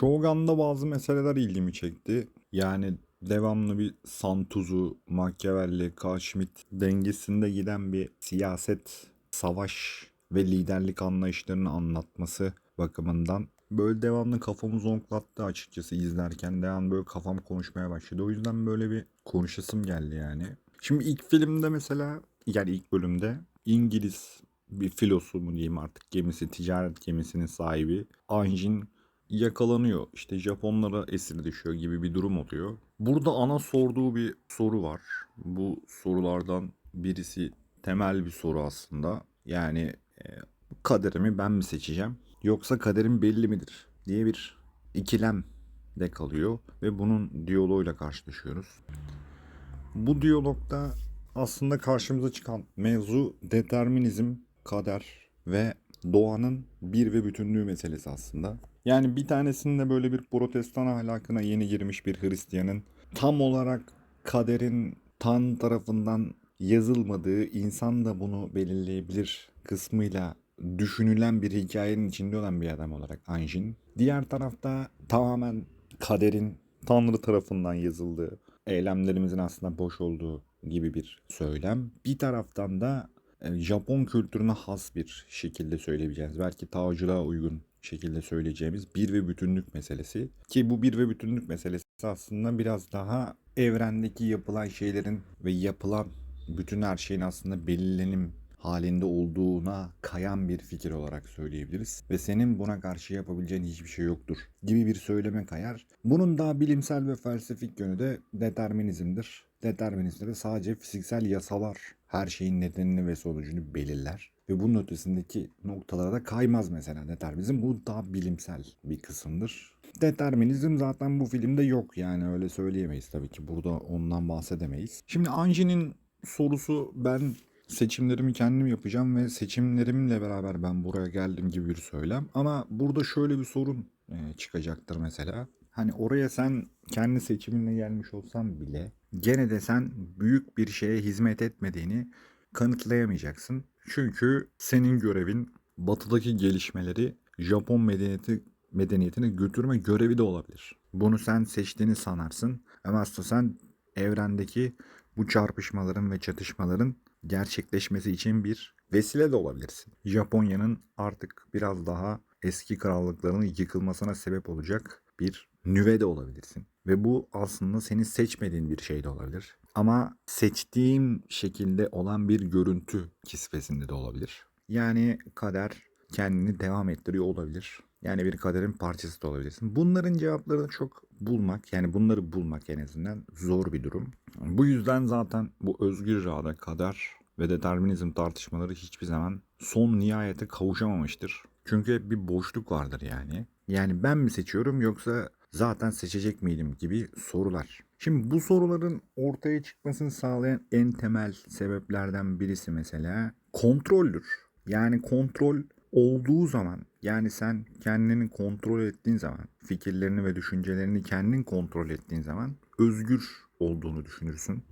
Shogun'da bazı meseleler ilgimi çekti. Yani devamlı bir Santuzu, Machiavelli, Carl Schmitt dengesinde giden bir siyaset, savaş ve liderlik anlayışlarını anlatması bakımından böyle devamlı kafamı zonklattı açıkçası izlerken. Devamlı böyle kafam konuşmaya başladı. O yüzden böyle bir konuşasım geldi yani. Şimdi ilk filmde mesela yani ilk bölümde İngiliz bir filosu mu diyeyim artık gemisi, ticaret gemisinin sahibi Anjin yakalanıyor. İşte Japonlara esir düşüyor gibi bir durum oluyor. Burada ana sorduğu bir soru var. Bu sorulardan birisi temel bir soru aslında. Yani e, kaderimi ben mi seçeceğim yoksa kaderim belli midir diye bir ikilem de kalıyor ve bunun diyaloğuyla karşılaşıyoruz. Bu diyalogda aslında karşımıza çıkan mevzu determinizm, kader ve doğanın bir ve bütünlüğü meselesi aslında. Yani bir tanesinde böyle bir protestan ahlakına yeni girmiş bir Hristiyanın tam olarak kaderin Tan tarafından yazılmadığı, insan da bunu belirleyebilir kısmıyla düşünülen bir hikayenin içinde olan bir adam olarak Anjin. Diğer tarafta tamamen kaderin Tanrı tarafından yazıldığı, eylemlerimizin aslında boş olduğu gibi bir söylem. Bir taraftan da e, Japon kültürüne has bir şekilde söyleyebileceğimiz, belki tağcılığa uygun şekilde söyleyeceğimiz bir ve bütünlük meselesi. Ki bu bir ve bütünlük meselesi aslında biraz daha evrendeki yapılan şeylerin ve yapılan bütün her şeyin aslında belirlenim halinde olduğuna kayan bir fikir olarak söyleyebiliriz. Ve senin buna karşı yapabileceğin hiçbir şey yoktur gibi bir söyleme kayar. Bunun daha bilimsel ve felsefik yönü de determinizmdir. Determinizmde de sadece fiziksel yasalar her şeyin nedenini ve sonucunu belirler. Ve bunun ötesindeki noktalara da kaymaz mesela determinizm. Bu daha bilimsel bir kısımdır. Determinizm zaten bu filmde yok yani öyle söyleyemeyiz tabii ki. Burada ondan bahsedemeyiz. Şimdi Anji'nin sorusu ben seçimlerimi kendim yapacağım ve seçimlerimle beraber ben buraya geldim gibi bir söylem. Ama burada şöyle bir sorun e, çıkacaktır mesela. Hani oraya sen kendi seçiminle gelmiş olsan bile gene de sen büyük bir şeye hizmet etmediğini kanıtlayamayacaksın. Çünkü senin görevin batıdaki gelişmeleri Japon medeniyeti medeniyetine götürme görevi de olabilir. Bunu sen seçtiğini sanarsın ama aslında sen evrendeki bu çarpışmaların ve çatışmaların gerçekleşmesi için bir vesile de olabilirsin. Japonya'nın artık biraz daha eski krallıklarının yıkılmasına sebep olacak bir nüve de olabilirsin. Ve bu aslında senin seçmediğin bir şey de olabilir. Ama seçtiğin şekilde olan bir görüntü kisvesinde de olabilir. Yani kader kendini devam ettiriyor olabilir. Yani bir kaderin parçası da olabilirsin. Bunların cevaplarını çok bulmak yani bunları bulmak en azından zor bir durum. Bu yüzden zaten bu özgür irade, kader ve determinizm tartışmaları hiçbir zaman son nihayete kavuşamamıştır. Çünkü bir boşluk vardır yani. Yani ben mi seçiyorum yoksa zaten seçecek miydim gibi sorular. Şimdi bu soruların ortaya çıkmasını sağlayan en temel sebeplerden birisi mesela kontroldür. Yani kontrol olduğu zaman yani sen kendini kontrol ettiğin zaman fikirlerini ve düşüncelerini kendin kontrol ettiğin zaman özgür olduğunu düşünürsün.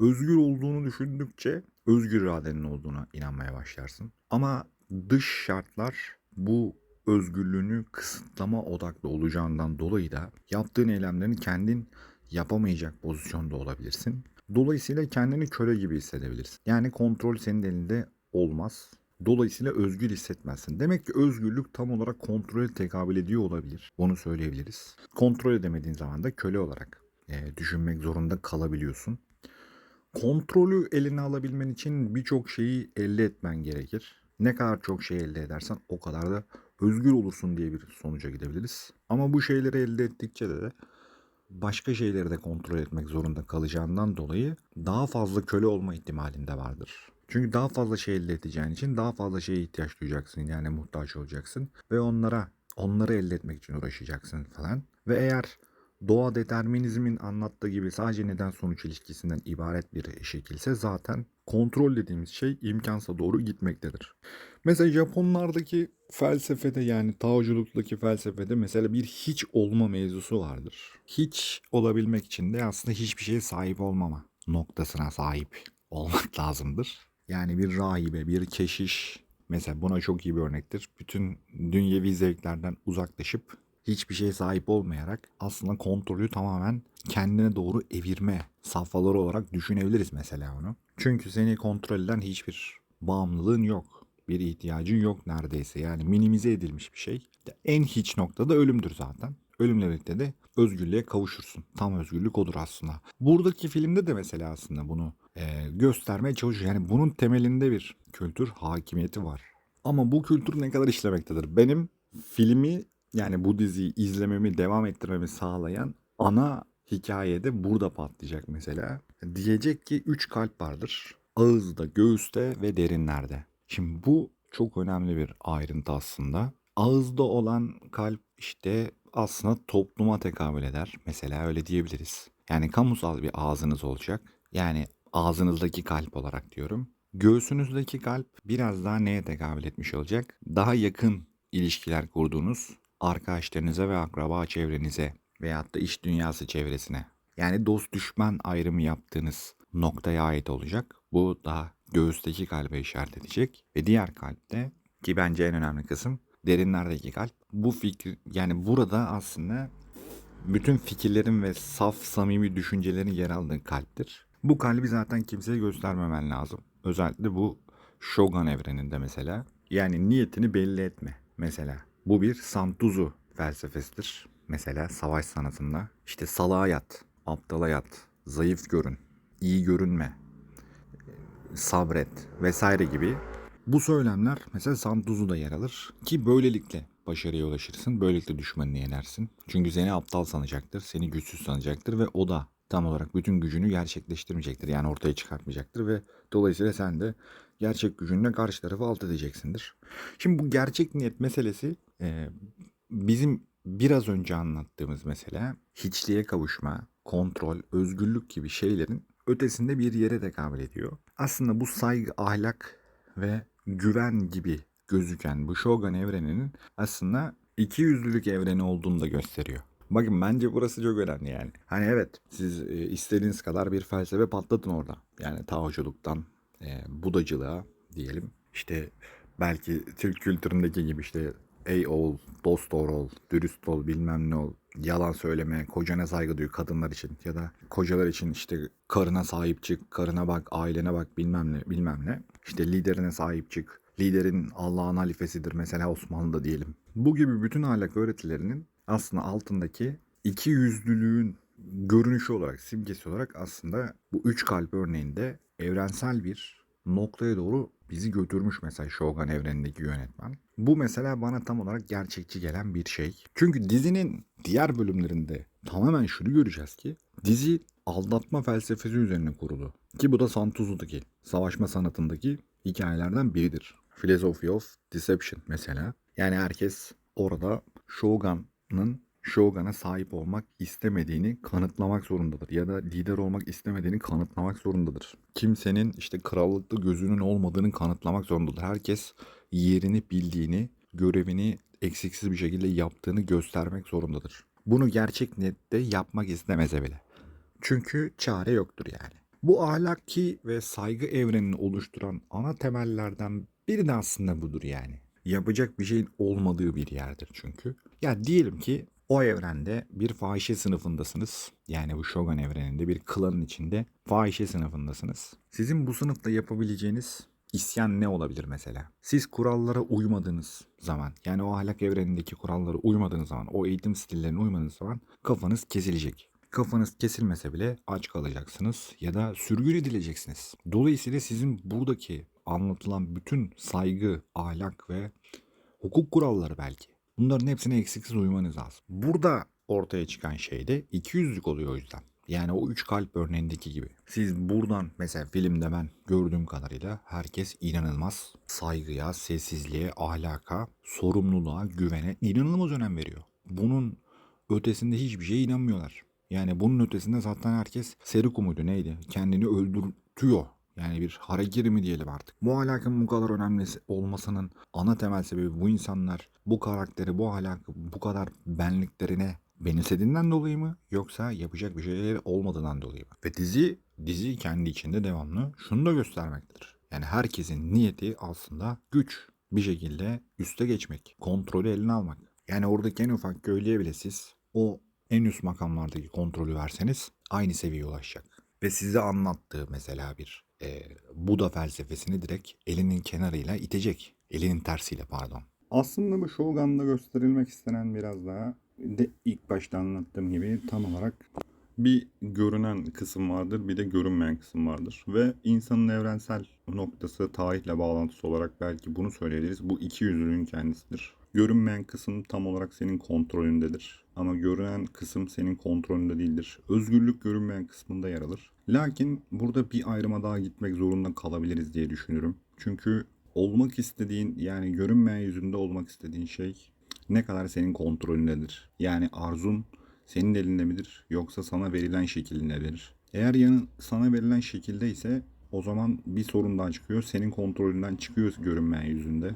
Özgür olduğunu düşündükçe özgür iradenin olduğuna inanmaya başlarsın. Ama dış şartlar bu özgürlüğünü kısıtlama odaklı olacağından dolayı da yaptığın eylemlerini kendin yapamayacak pozisyonda olabilirsin. Dolayısıyla kendini köle gibi hissedebilirsin. Yani kontrol senin elinde olmaz. Dolayısıyla özgür hissetmezsin. Demek ki özgürlük tam olarak kontrole tekabül ediyor olabilir. Bunu söyleyebiliriz. Kontrol edemediğin zaman da köle olarak e, düşünmek zorunda kalabiliyorsun. Kontrolü eline alabilmen için birçok şeyi elde etmen gerekir. Ne kadar çok şey elde edersen o kadar da özgür olursun diye bir sonuca gidebiliriz. Ama bu şeyleri elde ettikçe de başka şeyleri de kontrol etmek zorunda kalacağından dolayı daha fazla köle olma ihtimalin de vardır. Çünkü daha fazla şey elde edeceğin için daha fazla şeye ihtiyaç duyacaksın yani muhtaç olacaksın ve onlara onları elde etmek için uğraşacaksın falan. Ve eğer doğa determinizmin anlattığı gibi sadece neden sonuç ilişkisinden ibaret bir şekilse zaten kontrol dediğimiz şey imkansa doğru gitmektedir. Mesela Japonlardaki felsefede yani Taoculuk'taki felsefede mesela bir hiç olma mevzusu vardır. Hiç olabilmek için de aslında hiçbir şeye sahip olmama noktasına sahip olmak lazımdır. Yani bir rahibe, bir keşiş mesela buna çok iyi bir örnektir. Bütün dünyevi zevklerden uzaklaşıp hiçbir şeye sahip olmayarak aslında kontrolü tamamen kendine doğru evirme safhaları olarak düşünebiliriz mesela onu. Çünkü seni kontrol eden hiçbir bağımlılığın yok. Bir ihtiyacın yok neredeyse. Yani minimize edilmiş bir şey. En hiç noktada ölümdür zaten. Ölümle birlikte de özgürlüğe kavuşursun. Tam özgürlük odur aslında. Buradaki filmde de mesela aslında bunu e, göstermeye çalışıyor. Yani bunun temelinde bir kültür hakimiyeti var. Ama bu kültür ne kadar işlemektedir? Benim filmi yani bu diziyi izlememi, devam ettirmemi sağlayan ana hikayede burada patlayacak mesela. Diyecek ki üç kalp vardır. Ağızda, göğüste ve derinlerde. Şimdi bu çok önemli bir ayrıntı aslında. Ağızda olan kalp işte aslında topluma tekabül eder. Mesela öyle diyebiliriz. Yani kamusal bir ağzınız olacak. Yani ağzınızdaki kalp olarak diyorum. Göğsünüzdeki kalp biraz daha neye tekabül etmiş olacak? Daha yakın ilişkiler kurduğunuz arkadaşlarınıza ve akraba çevrenize veyahut da iş dünyası çevresine. Yani dost düşman ayrımı yaptığınız noktaya ait olacak. Bu daha göğüsteki kalbe işaret edecek. Ve diğer kalpte ki bence en önemli kısım derinlerdeki kalp. Bu fikir yani burada aslında bütün fikirlerin ve saf samimi düşüncelerin yer aldığı kalptir. Bu kalbi zaten kimseye göstermemen lazım. Özellikle bu Shogun evreninde mesela. Yani niyetini belli etme mesela. Bu bir Santuzu felsefesidir. Mesela savaş sanatında. İşte salağa yat, aptala yat, zayıf görün, iyi görünme, sabret vesaire gibi bu söylemler mesela Santuzu'da yer alır ki böylelikle başarıya ulaşırsın. Böylelikle düşmanını yenersin. Çünkü seni aptal sanacaktır, seni güçsüz sanacaktır ve o da tam olarak bütün gücünü gerçekleştirmeyecektir. Yani ortaya çıkartmayacaktır ve dolayısıyla sen de gerçek gücünle karşı tarafı alt edeceksindir. Şimdi bu gerçek niyet meselesi e, bizim biraz önce anlattığımız mesela hiçliğe kavuşma, kontrol, özgürlük gibi şeylerin ötesinde bir yere tekabül ediyor. Aslında bu saygı, ahlak ve güven gibi gözüken bu Shogun evreninin aslında iki yüzlülük evreni olduğunu da gösteriyor. Bakın bence burası çok önemli yani. Hani evet siz e, istediğiniz kadar bir felsefe patlatın orada. Yani Taoculuktan e, Budacılığa diyelim. İşte belki Türk kültüründeki gibi işte ey oğul, dost doğru ol, dürüst ol, bilmem ne ol, yalan söyleme, kocana saygı duy kadınlar için ya da kocalar için işte karına sahip çık, karına bak, ailene bak bilmem ne, bilmem ne. İşte liderine sahip çık, liderin Allah'ın halifesidir mesela Osmanlı'da diyelim. Bu gibi bütün ahlak öğretilerinin aslında altındaki iki yüzlülüğün görünüşü olarak, simgesi olarak aslında bu üç kalp örneğinde evrensel bir noktaya doğru bizi götürmüş mesela Shogun evrenindeki yönetmen. Bu mesela bana tam olarak gerçekçi gelen bir şey. Çünkü dizinin diğer bölümlerinde tamamen şunu göreceğiz ki dizi aldatma felsefesi üzerine kurulu. Ki bu da Santuzu'daki savaşma sanatındaki hikayelerden biridir. Philosophy of Deception mesela. Yani herkes orada Shogun'un Shogun'a sahip olmak istemediğini kanıtlamak zorundadır. Ya da lider olmak istemediğini kanıtlamak zorundadır. Kimsenin işte krallıkta gözünün olmadığını kanıtlamak zorundadır. Herkes yerini bildiğini, görevini eksiksiz bir şekilde yaptığını göstermek zorundadır. Bunu gerçek niyette yapmak istemese bile. Çünkü çare yoktur yani. Bu ahlaki ve saygı evrenini oluşturan ana temellerden biri de aslında budur yani. Yapacak bir şeyin olmadığı bir yerdir çünkü. Ya diyelim ki o evrende bir fahişe sınıfındasınız. Yani bu Shogun evreninde bir klanın içinde fahişe sınıfındasınız. Sizin bu sınıfta yapabileceğiniz isyan ne olabilir mesela? Siz kurallara uymadığınız zaman yani o ahlak evrenindeki kurallara uymadığınız zaman o eğitim stillerine uymadığınız zaman kafanız kesilecek. Kafanız kesilmese bile aç kalacaksınız ya da sürgün edileceksiniz. Dolayısıyla sizin buradaki anlatılan bütün saygı, ahlak ve hukuk kuralları belki bunların hepsine eksiksiz uymanız lazım. Burada ortaya çıkan şey de ikiyüzlük oluyor o yüzden. Yani o üç kalp örneğindeki gibi. Siz buradan mesela filmde ben gördüğüm kadarıyla herkes inanılmaz saygıya, sessizliğe, ahlaka, sorumluluğa, güvene inanılmaz önem veriyor. Bunun ötesinde hiçbir şeye inanmıyorlar. Yani bunun ötesinde zaten herkes Seriku muydu neydi? Kendini öldürtüyor. Yani bir harekiri mi diyelim artık. Bu ahlakın bu kadar önemli olmasının ana temel sebebi bu insanlar bu karakteri, bu ahlakı bu kadar benliklerine benimsediğinden dolayı mı yoksa yapacak bir şeyleri olmadığından dolayı mı? Ve dizi dizi kendi içinde devamlı şunu da göstermektedir. Yani herkesin niyeti aslında güç bir şekilde üste geçmek, kontrolü eline almak. Yani oradaki en ufak köylüye bile siz o en üst makamlardaki kontrolü verseniz aynı seviyeye ulaşacak. Ve size anlattığı mesela bir e, Buda felsefesini direkt elinin kenarıyla itecek. Elinin tersiyle pardon. Aslında bu Shogun'da gösterilmek istenen biraz daha de ilk başta anlattığım gibi tam olarak bir görünen kısım vardır bir de görünmeyen kısım vardır. Ve insanın evrensel noktası tarihle bağlantısı olarak belki bunu söyleyebiliriz. Bu iki yüzlülüğün kendisidir. Görünmeyen kısım tam olarak senin kontrolündedir. Ama görünen kısım senin kontrolünde değildir. Özgürlük görünmeyen kısmında yer alır. Lakin burada bir ayrıma daha gitmek zorunda kalabiliriz diye düşünüyorum. Çünkü olmak istediğin yani görünmeyen yüzünde olmak istediğin şey ne kadar senin kontrolündedir. Yani arzun senin elinde midir yoksa sana verilen şekilde midir? Eğer yanın sana verilen şekilde ise o zaman bir sorun daha çıkıyor. Senin kontrolünden çıkıyor görünmeyen yüzünde.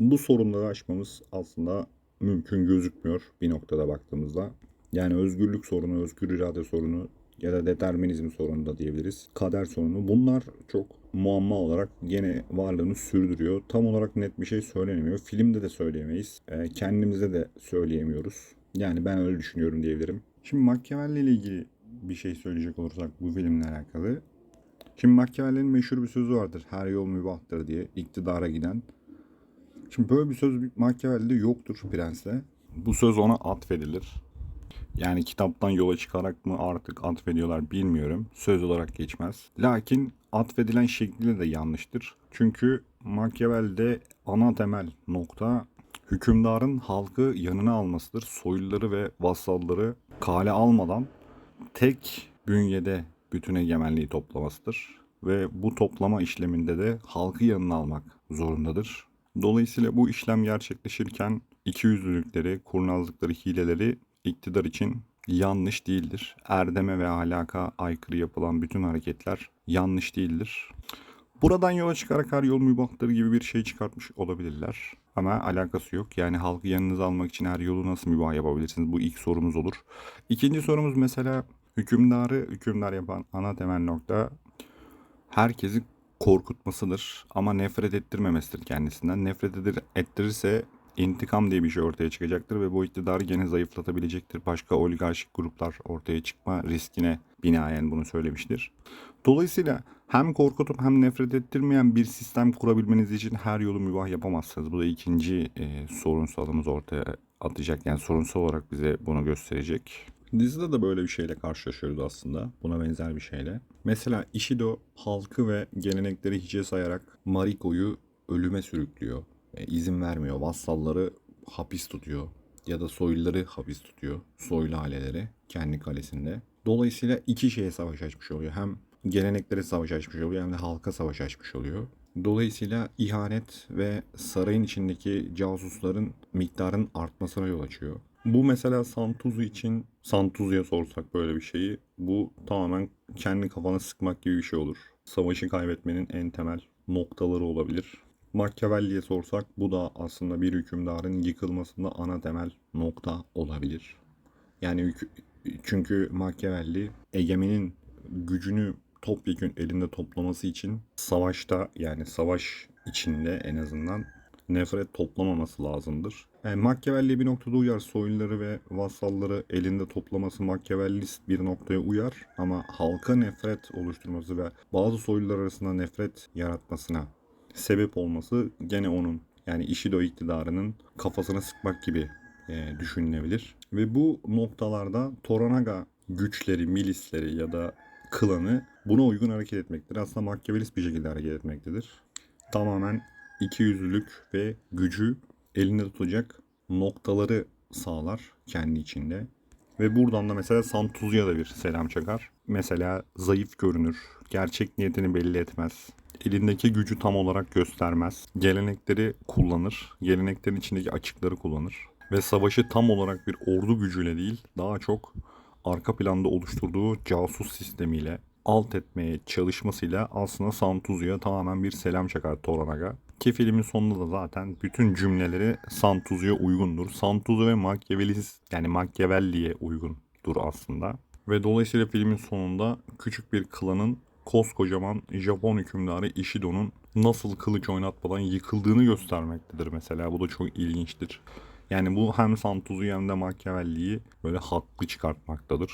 Bu sorunları aşmamız aslında mümkün gözükmüyor bir noktada baktığımızda. Yani özgürlük sorunu, özgür irade sorunu ya da determinizm sorunu da diyebiliriz. Kader sorunu. Bunlar çok muamma olarak gene varlığını sürdürüyor. Tam olarak net bir şey söylenemiyor. Filmde de söyleyemeyiz. E, kendimize de söyleyemiyoruz. Yani ben öyle düşünüyorum diyebilirim. Şimdi Machiavelli ile ilgili bir şey söyleyecek olursak bu filmle alakalı. Şimdi Machiavelli'nin meşhur bir sözü vardır. Her yol mübahtır diye iktidara giden. Şimdi böyle bir söz Machiavelli'de yoktur Prens'te. Bu söz ona atfedilir. Yani kitaptan yola çıkarak mı artık atfediyorlar bilmiyorum. Söz olarak geçmez. Lakin atfedilen şekli de yanlıştır. Çünkü Machiavelli'de ana temel nokta hükümdarın halkı yanına almasıdır. Soyluları ve vassalları kale almadan tek bünyede bütün egemenliği toplamasıdır. Ve bu toplama işleminde de halkı yanına almak zorundadır. Dolayısıyla bu işlem gerçekleşirken ikiyüzlülükleri, kurnazlıkları, hileleri iktidar için yanlış değildir. Erdeme ve ahlaka aykırı yapılan bütün hareketler yanlış değildir. Buradan yola çıkarak her yol mübahtır gibi bir şey çıkartmış olabilirler. Ama alakası yok. Yani halkı yanınıza almak için her yolu nasıl mübah yapabilirsiniz? Bu ilk sorumuz olur. İkinci sorumuz mesela hükümdarı hükümdar yapan ana temel nokta herkesi korkutmasıdır ama nefret ettirmemesidir kendisinden. Nefret edir, ettirirse intikam diye bir şey ortaya çıkacaktır ve bu iktidarı gene zayıflatabilecektir. Başka oligarşik gruplar ortaya çıkma riskine binaen bunu söylemiştir. Dolayısıyla hem korkutup hem nefret ettirmeyen bir sistem kurabilmeniz için her yolu mübah yapamazsınız. Bu da ikinci e, sorunsalımız ortaya atacak. Yani sorunsal olarak bize bunu gösterecek. Dizide de böyle bir şeyle karşılaşıyoruz aslında. Buna benzer bir şeyle. Mesela Ishido halkı ve gelenekleri hiçe sayarak Mariko'yu ölüme sürüklüyor. E, izin vermiyor. Vassalları hapis tutuyor. Ya da soyluları hapis tutuyor. Soylu aileleri kendi kalesinde. Dolayısıyla iki şeye savaş açmış oluyor. Hem geleneklere savaş açmış oluyor hem de halka savaş açmış oluyor. Dolayısıyla ihanet ve sarayın içindeki casusların miktarın artmasına yol açıyor. Bu mesela Santuzu için Santuzu'ya sorsak böyle bir şeyi bu tamamen kendi kafana sıkmak gibi bir şey olur. Savaşı kaybetmenin en temel noktaları olabilir. Machiavelli'ye sorsak bu da aslında bir hükümdarın yıkılmasında ana temel nokta olabilir. Yani çünkü Machiavelli egemenin gücünü topyekün elinde toplaması için savaşta yani savaş içinde en azından nefret toplamaması lazımdır. Yani Machiavelli bir noktada uyar. Soyluları ve vassalları elinde toplaması Machiavellist bir noktaya uyar. Ama halka nefret oluşturması ve bazı soylular arasında nefret yaratmasına sebep olması gene onun yani Ishido iktidarının kafasına sıkmak gibi e, düşünülebilir. Ve bu noktalarda Toranaga güçleri, milisleri ya da klanı buna uygun hareket etmektedir. Aslında Machiavellist bir şekilde hareket etmektedir. Tamamen ikiyüzlülük ve gücü elinde tutacak noktaları sağlar kendi içinde. Ve buradan da mesela Santuzu'ya da bir selam çakar. Mesela zayıf görünür, gerçek niyetini belli etmez, elindeki gücü tam olarak göstermez, gelenekleri kullanır, geleneklerin içindeki açıkları kullanır ve savaşı tam olarak bir ordu gücüyle değil, daha çok arka planda oluşturduğu casus sistemiyle alt etmeye çalışmasıyla aslında Santuzu'ya tamamen bir selam çakar Toranaga. Ki filmin sonunda da zaten bütün cümleleri Santuzu'ya uygundur. Santuzu ve Machiavellist yani Machiavelli'ye uygundur aslında. Ve dolayısıyla filmin sonunda küçük bir klanın koskocaman Japon hükümdarı Ishido'nun nasıl kılıç oynatmadan yıkıldığını göstermektedir mesela. Bu da çok ilginçtir. Yani bu hem Santuz'u hem de Machiavelli'yi böyle haklı çıkartmaktadır.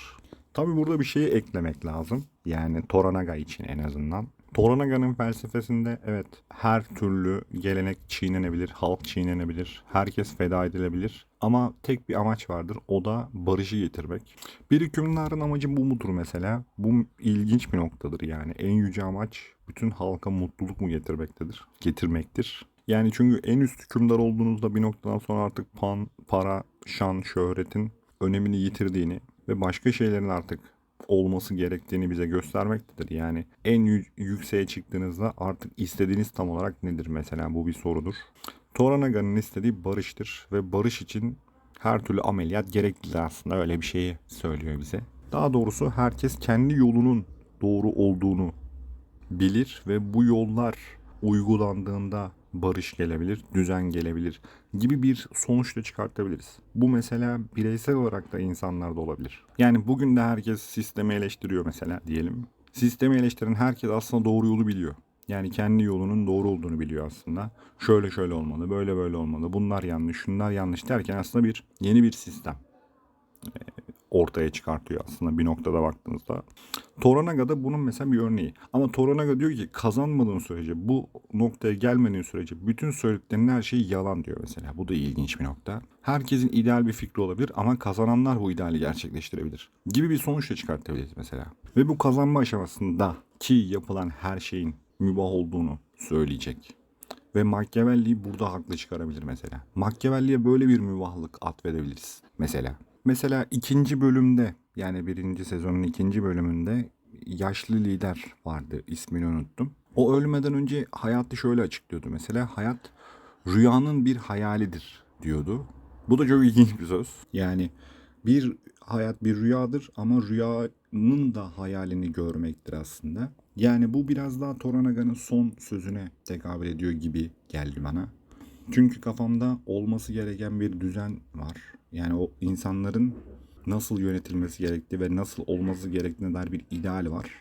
Tabi burada bir şeyi eklemek lazım. Yani Toranaga için en azından. Toranaga'nın felsefesinde evet her türlü gelenek çiğnenebilir, halk çiğnenebilir, herkes feda edilebilir. Ama tek bir amaç vardır o da barışı getirmek. Bir hükümdarın amacı bu mudur mesela? Bu ilginç bir noktadır yani. En yüce amaç bütün halka mutluluk mu getirmektedir? Getirmektir. Yani çünkü en üst hükümdar olduğunuzda bir noktadan sonra artık pan, para, şan, şöhretin önemini yitirdiğini ve başka şeylerin artık olması gerektiğini bize göstermektedir. Yani en yü- yükseğe çıktığınızda artık istediğiniz tam olarak nedir mesela bu bir sorudur. Toranaga'nın istediği barıştır ve barış için her türlü ameliyat gereklidir aslında öyle bir şeyi söylüyor bize. Daha doğrusu herkes kendi yolunun doğru olduğunu bilir ve bu yollar uygulandığında barış gelebilir, düzen gelebilir gibi bir sonuç da çıkartabiliriz. Bu mesela bireysel olarak da insanlarda olabilir. Yani bugün de herkes sistemi eleştiriyor mesela diyelim. Sistemi eleştiren herkes aslında doğru yolu biliyor. Yani kendi yolunun doğru olduğunu biliyor aslında. Şöyle şöyle olmalı, böyle böyle olmalı. Bunlar yanlış, şunlar yanlış derken aslında bir yeni bir sistem ortaya çıkartıyor aslında bir noktada baktığınızda. Toranaga da bunun mesela bir örneği. Ama Toranaga diyor ki kazanmadığın sürece bu noktaya gelmediğin sürece bütün söylediklerinin her şeyi yalan diyor mesela. Bu da ilginç bir nokta. Herkesin ideal bir fikri olabilir ama kazananlar bu ideali gerçekleştirebilir. Gibi bir sonuç da çıkartabiliriz mesela. Ve bu kazanma aşamasında ki yapılan her şeyin mübah olduğunu söyleyecek. Ve Machiavelli'yi burada haklı çıkarabilir mesela. Machiavelli'ye böyle bir mübahlık atfedebiliriz mesela. Mesela ikinci bölümde yani birinci sezonun ikinci bölümünde yaşlı lider vardı ismini unuttum. O ölmeden önce hayatı şöyle açıklıyordu mesela hayat rüyanın bir hayalidir diyordu. Bu da çok ilginç bir söz. Yani bir hayat bir rüyadır ama rüyanın da hayalini görmektir aslında. Yani bu biraz daha Toranaga'nın son sözüne tekabül ediyor gibi geldi bana. Çünkü kafamda olması gereken bir düzen var. Yani o insanların nasıl yönetilmesi gerektiği ve nasıl olması gerektiğine dair bir ideal var.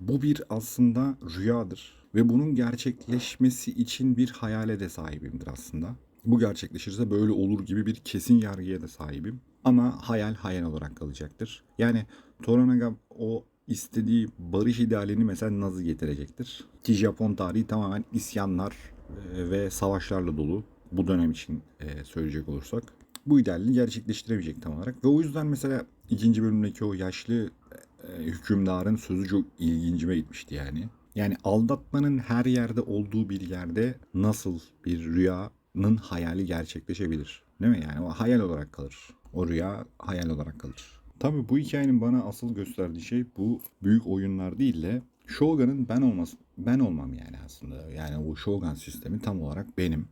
Bu bir aslında rüyadır ve bunun gerçekleşmesi için bir hayale de sahibimdir aslında. Bu gerçekleşirse böyle olur gibi bir kesin yargıya da sahibim. Ama hayal hayal olarak kalacaktır. Yani Toranaga o istediği barış idealini mesela nasıl getirecektir? Ki Japon tarihi tamamen isyanlar e, ve savaşlarla dolu. Bu dönem için e, söyleyecek olursak. Bu idealini gerçekleştiremeyecek tam olarak. Ve o yüzden mesela ikinci bölümdeki o yaşlı e, hükümdarın sözü çok ilgincime gitmişti yani. Yani aldatmanın her yerde olduğu bir yerde nasıl bir rüyanın hayali gerçekleşebilir? Değil mi? Yani o hayal olarak kalır. O rüya hayal olarak kalır. Tabii bu hikayenin bana asıl gösterdiği şey bu büyük oyunlar değil de Shogun'un ben olması ben olmam yani aslında. Yani o Shogun sistemi tam olarak benim.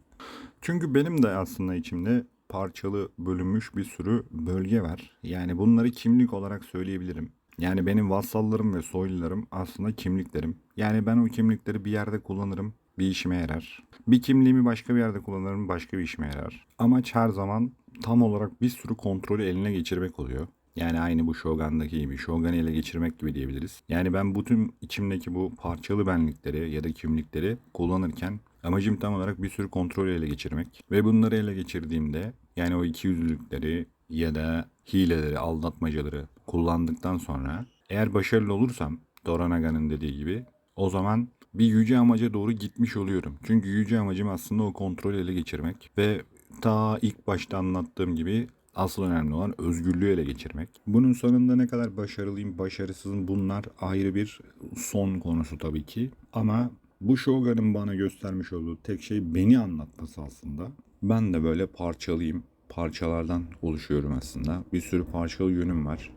Çünkü benim de aslında içimde parçalı bölünmüş bir sürü bölge var. Yani bunları kimlik olarak söyleyebilirim. Yani benim vassallarım ve soylularım aslında kimliklerim. Yani ben o kimlikleri bir yerde kullanırım, bir işime yarar. Bir kimliğimi başka bir yerde kullanırım, başka bir işime yarar. Amaç her zaman tam olarak bir sürü kontrolü eline geçirmek oluyor. Yani aynı bu Shogun'daki gibi, Shogun'u ele geçirmek gibi diyebiliriz. Yani ben bütün içimdeki bu parçalı benlikleri ya da kimlikleri kullanırken amacım tam olarak bir sürü kontrolü ele geçirmek. Ve bunları ele geçirdiğimde yani o iki yüzlülükleri ya da hileleri, aldatmacaları kullandıktan sonra eğer başarılı olursam Doranaga'nın dediği gibi o zaman bir yüce amaca doğru gitmiş oluyorum. Çünkü yüce amacım aslında o kontrolü ele geçirmek ve ta ilk başta anlattığım gibi asıl önemli olan özgürlüğü ele geçirmek. Bunun sonunda ne kadar başarılıyım, başarısızım bunlar ayrı bir son konusu tabii ki. Ama bu Shogun'un bana göstermiş olduğu tek şey beni anlatması aslında. Ben de böyle parçalıyım. Parçalardan oluşuyorum aslında. Bir sürü parçalı yönüm var.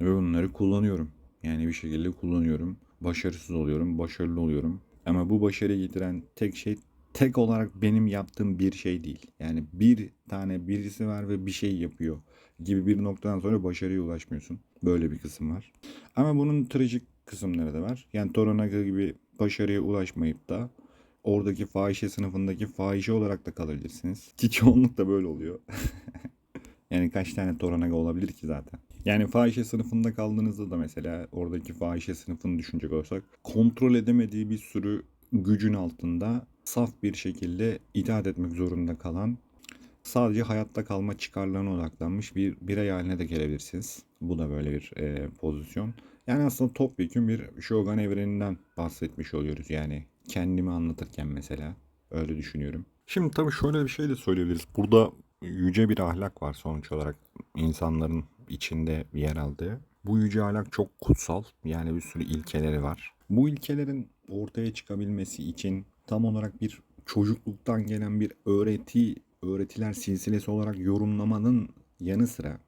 Ve bunları kullanıyorum. Yani bir şekilde kullanıyorum. Başarısız oluyorum, başarılı oluyorum. Ama bu başarıyı getiren tek şey tek olarak benim yaptığım bir şey değil. Yani bir tane birisi var ve bir şey yapıyor gibi bir noktadan sonra başarıya ulaşmıyorsun. Böyle bir kısım var. Ama bunun trajik kısımları da var. Yani Toranaga gibi başarıya ulaşmayıp da oradaki fahişe sınıfındaki fahişe olarak da kalabilirsiniz. Ki çoğunlukla böyle oluyor. yani kaç tane Toranaga olabilir ki zaten. Yani fahişe sınıfında kaldığınızda da mesela oradaki fahişe sınıfını düşünecek olursak kontrol edemediği bir sürü gücün altında saf bir şekilde itaat etmek zorunda kalan sadece hayatta kalma çıkarlarına odaklanmış bir birey haline de gelebilirsiniz. Bu da böyle bir e, pozisyon. Yani aslında topyekun bir Shogun evreninden bahsetmiş oluyoruz. Yani kendimi anlatırken mesela öyle düşünüyorum. Şimdi tabii şöyle bir şey de söyleyebiliriz. Burada yüce bir ahlak var sonuç olarak insanların içinde yer aldığı. Bu yüce ahlak çok kutsal. Yani bir sürü ilkeleri var. Bu ilkelerin ortaya çıkabilmesi için tam olarak bir çocukluktan gelen bir öğreti, öğretiler silsilesi olarak yorumlamanın yanı sıra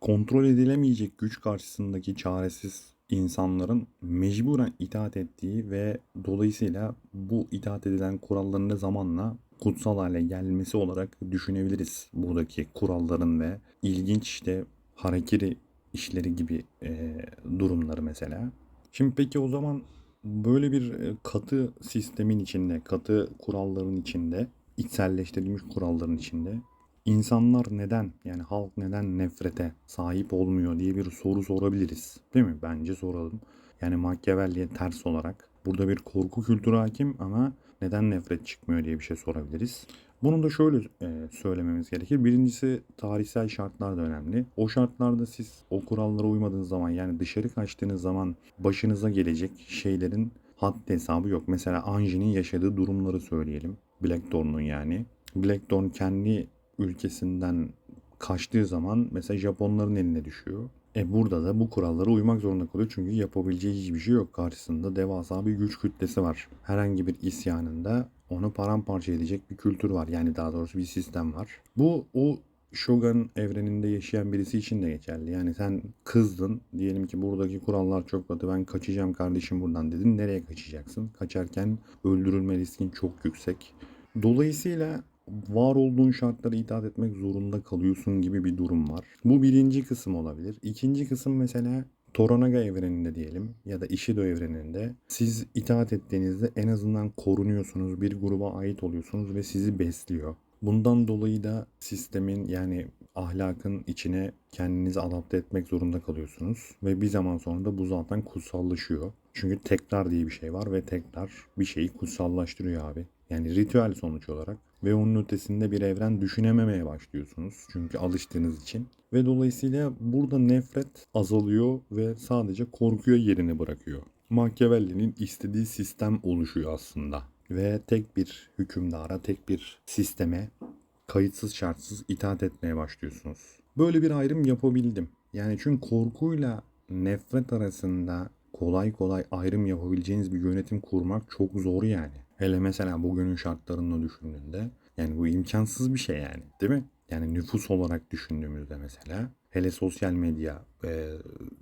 kontrol edilemeyecek güç karşısındaki çaresiz insanların mecburen itaat ettiği ve dolayısıyla bu itaat edilen kuralların da zamanla kutsal hale gelmesi olarak düşünebiliriz. Buradaki kuralların ve ilginç işte harekiri işleri gibi e, durumları mesela. Şimdi peki o zaman böyle bir e, katı sistemin içinde, katı kuralların içinde, içselleştirilmiş kuralların içinde insanlar neden yani halk neden nefrete sahip olmuyor diye bir soru sorabiliriz. Değil mi? Bence soralım. Yani Machiavelli'ye ters olarak burada bir korku kültürü hakim ama neden nefret çıkmıyor diye bir şey sorabiliriz. Bunu da şöyle e, söylememiz gerekir. Birincisi tarihsel şartlar da önemli. O şartlarda siz o kurallara uymadığınız zaman yani dışarı kaçtığınız zaman başınıza gelecek şeylerin haddi hesabı yok. Mesela Anji'nin yaşadığı durumları söyleyelim. Blackthorn'un yani. Blackthorn kendi ülkesinden kaçtığı zaman mesela Japonların eline düşüyor. E burada da bu kurallara uymak zorunda kalıyor çünkü yapabileceği hiçbir şey yok. Karşısında devasa bir güç kütlesi var. Herhangi bir isyanında onu paramparça edecek bir kültür var. Yani daha doğrusu bir sistem var. Bu o Shogun evreninde yaşayan birisi için de geçerli. Yani sen kızdın. Diyelim ki buradaki kurallar çok katı. Ben kaçacağım kardeşim buradan dedin. Nereye kaçacaksın? Kaçarken öldürülme riskin çok yüksek. Dolayısıyla var olduğun şartlara itaat etmek zorunda kalıyorsun gibi bir durum var. Bu birinci kısım olabilir. İkinci kısım mesela Toranaga evreninde diyelim ya da Ishido evreninde siz itaat ettiğinizde en azından korunuyorsunuz, bir gruba ait oluyorsunuz ve sizi besliyor. Bundan dolayı da sistemin yani ahlakın içine kendinizi adapte etmek zorunda kalıyorsunuz. Ve bir zaman sonra da bu zaten kutsallaşıyor. Çünkü tekrar diye bir şey var ve tekrar bir şeyi kutsallaştırıyor abi. Yani ritüel sonuç olarak ve onun ötesinde bir evren düşünememeye başlıyorsunuz. Çünkü alıştığınız için. Ve dolayısıyla burada nefret azalıyor ve sadece korkuya yerini bırakıyor. Machiavelli'nin istediği sistem oluşuyor aslında. Ve tek bir hükümdara, tek bir sisteme kayıtsız şartsız itaat etmeye başlıyorsunuz. Böyle bir ayrım yapabildim. Yani çünkü korkuyla nefret arasında kolay kolay ayrım yapabileceğiniz bir yönetim kurmak çok zor yani. Hele mesela bugünün şartlarını düşündüğünde yani bu imkansız bir şey yani değil mi? Yani nüfus olarak düşündüğümüzde mesela hele sosyal medya e,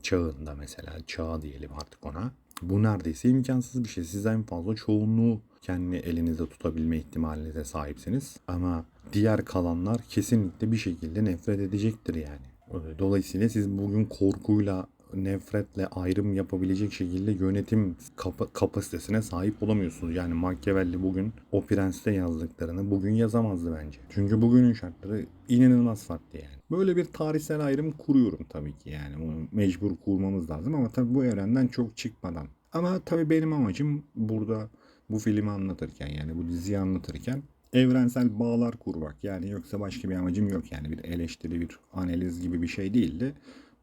çağında mesela çağ diyelim artık ona. Bu neredeyse imkansız bir şey. Siz en fazla çoğunluğu kendi elinizde tutabilme ihtimalinize sahipsiniz. Ama diğer kalanlar kesinlikle bir şekilde nefret edecektir yani. Dolayısıyla siz bugün korkuyla nefretle ayrım yapabilecek şekilde yönetim kapa- kapasitesine sahip olamıyorsunuz. Yani Machiavelli bugün o Prens'te yazdıklarını bugün yazamazdı bence. Çünkü bugünün şartları inanılmaz farklı yani. Böyle bir tarihsel ayrım kuruyorum tabii ki yani. Bunu mecbur kurmamız lazım ama tabii bu evrenden çok çıkmadan. Ama tabii benim amacım burada bu filmi anlatırken yani bu diziyi anlatırken evrensel bağlar kurmak. Yani yoksa başka bir amacım yok yani bir eleştiri, bir analiz gibi bir şey değildi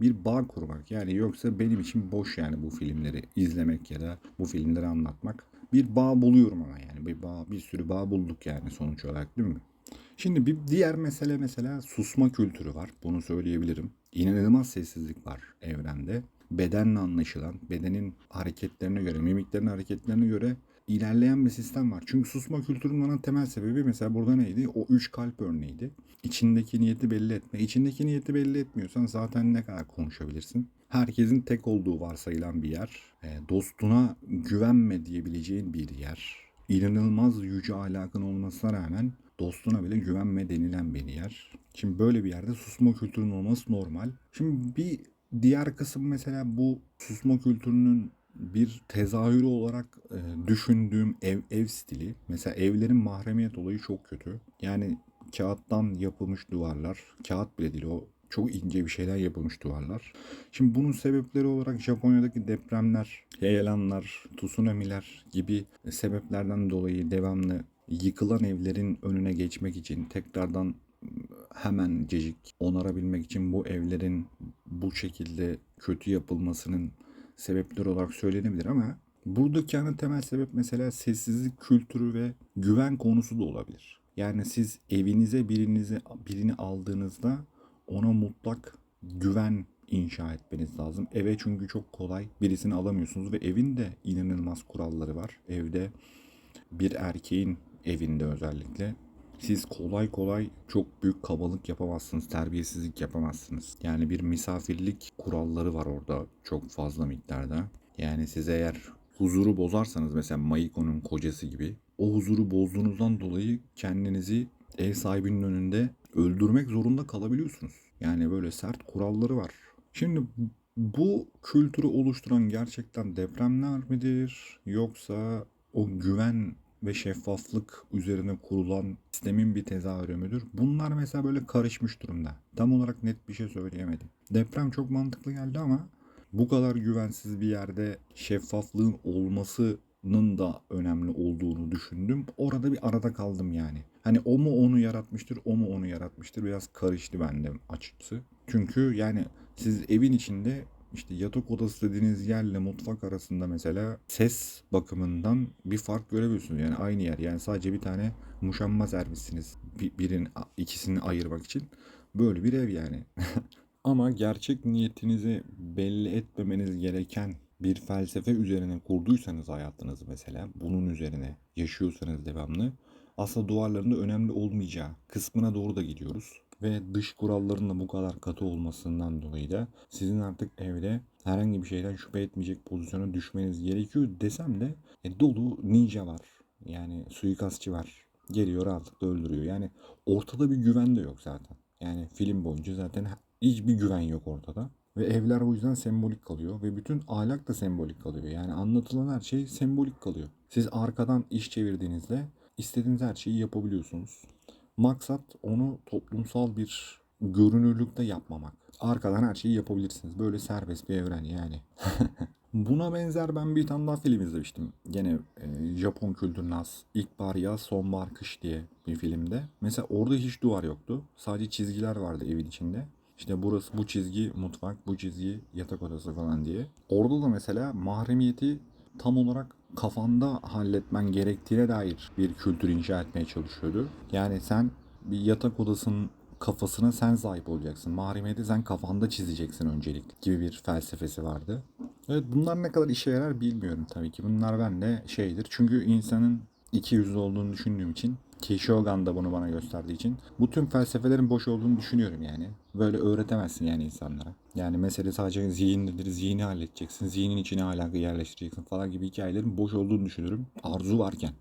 bir bağ kurmak. Yani yoksa benim için boş yani bu filmleri izlemek ya da bu filmleri anlatmak. Bir bağ buluyorum ama yani bir bağ, bir sürü bağ bulduk yani sonuç olarak değil mi? Şimdi bir diğer mesele mesela susma kültürü var. Bunu söyleyebilirim. İnanılmaz sessizlik var evrende. Bedenle anlaşılan, bedenin hareketlerine göre, mimiklerin hareketlerine göre ilerleyen bir sistem var. Çünkü susma kültürünün ana temel sebebi mesela burada neydi? O üç kalp örneğiydi. İçindeki niyeti belli etme. İçindeki niyeti belli etmiyorsan zaten ne kadar konuşabilirsin? Herkesin tek olduğu varsayılan bir yer. E, dostuna güvenme diyebileceğin bir yer. İnanılmaz yüce ahlakın olmasına rağmen dostuna bile güvenme denilen bir yer. Şimdi böyle bir yerde susma kültürünün olması normal. Şimdi bir diğer kısım mesela bu susma kültürünün bir tezahürü olarak e, düşündüğüm ev ev stili. Mesela evlerin mahremiyet olayı çok kötü. Yani kağıttan yapılmış duvarlar, kağıt bile değil o çok ince bir şeyler yapılmış duvarlar. Şimdi bunun sebepleri olarak Japonya'daki depremler, heyelanlar, tsunamiler gibi sebeplerden dolayı devamlı yıkılan evlerin önüne geçmek için tekrardan hemen cecik onarabilmek için bu evlerin bu şekilde kötü yapılmasının sebepleri olarak söylenebilir ama buradaki ana temel sebep mesela sessizlik kültürü ve güven konusu da olabilir. Yani siz evinize birinizi birini aldığınızda ona mutlak güven inşa etmeniz lazım. Eve çünkü çok kolay birisini alamıyorsunuz ve evin de inanılmaz kuralları var. Evde bir erkeğin evinde özellikle siz kolay kolay çok büyük kabalık yapamazsınız, terbiyesizlik yapamazsınız. Yani bir misafirlik kuralları var orada çok fazla miktarda. Yani siz eğer huzuru bozarsanız mesela Maiko'nun kocası gibi o huzuru bozduğunuzdan dolayı kendinizi ev sahibinin önünde öldürmek zorunda kalabiliyorsunuz. Yani böyle sert kuralları var. Şimdi bu kültürü oluşturan gerçekten depremler midir yoksa o güven ve şeffaflık üzerine kurulan sistemin bir tezahürü müdür? Bunlar mesela böyle karışmış durumda. Tam olarak net bir şey söyleyemedim. Deprem çok mantıklı geldi ama bu kadar güvensiz bir yerde şeffaflığın olmasının da önemli olduğunu düşündüm. Orada bir arada kaldım yani. Hani o mu onu yaratmıştır, o mu onu yaratmıştır biraz karıştı bende açıkçası. Çünkü yani siz evin içinde işte yatak odası dediğiniz yerle mutfak arasında mesela ses bakımından bir fark görebiliyorsunuz. Yani aynı yer. Yani sadece bir tane muşamba servisiniz. Bir, birin ikisini ayırmak için. Böyle bir ev yani. Ama gerçek niyetinizi belli etmemeniz gereken bir felsefe üzerine kurduysanız hayatınızı mesela bunun üzerine yaşıyorsanız devamlı aslında duvarlarında önemli olmayacağı kısmına doğru da gidiyoruz. Ve dış kuralların da bu kadar katı olmasından dolayı da sizin artık evde herhangi bir şeyden şüphe etmeyecek pozisyona düşmeniz gerekiyor desem de e, dolu ninja var. Yani suikastçı var. Geliyor rahatlıkla öldürüyor. Yani ortada bir güven de yok zaten. Yani film boyunca zaten hiçbir güven yok ortada. Ve evler o yüzden sembolik kalıyor. Ve bütün ahlak da sembolik kalıyor. Yani anlatılan her şey sembolik kalıyor. Siz arkadan iş çevirdiğinizde istediğiniz her şeyi yapabiliyorsunuz. Maksat onu toplumsal bir görünürlükte yapmamak. Arkadan her şeyi yapabilirsiniz. Böyle serbest bir evren yani. Buna benzer ben bir tane daha film izlemiştim. Gene e, Japon kültürüne has. İlkbahar yaz, sonbahar kış diye bir filmde. Mesela orada hiç duvar yoktu. Sadece çizgiler vardı evin içinde. İşte burası bu çizgi mutfak, bu çizgi yatak odası falan diye. Orada da mesela mahremiyeti tam olarak kafanda halletmen gerektiğine dair bir kültür inşa etmeye çalışıyordu. Yani sen bir yatak odasının kafasına sen sahip olacaksın. Mahremiyeti sen kafanda çizeceksin öncelik gibi bir felsefesi vardı. Evet bunlar ne kadar işe yarar bilmiyorum tabii ki. Bunlar bende şeydir. Çünkü insanın iki yüzlü olduğunu düşündüğüm için ki da bunu bana gösterdiği için bu tüm felsefelerin boş olduğunu düşünüyorum yani. Böyle öğretemezsin yani insanlara. Yani mesele sadece zihinlidir. Zihni halledeceksin. Zihnin içine ahlakı yerleştireceksin falan gibi hikayelerin boş olduğunu düşünüyorum. Arzu varken.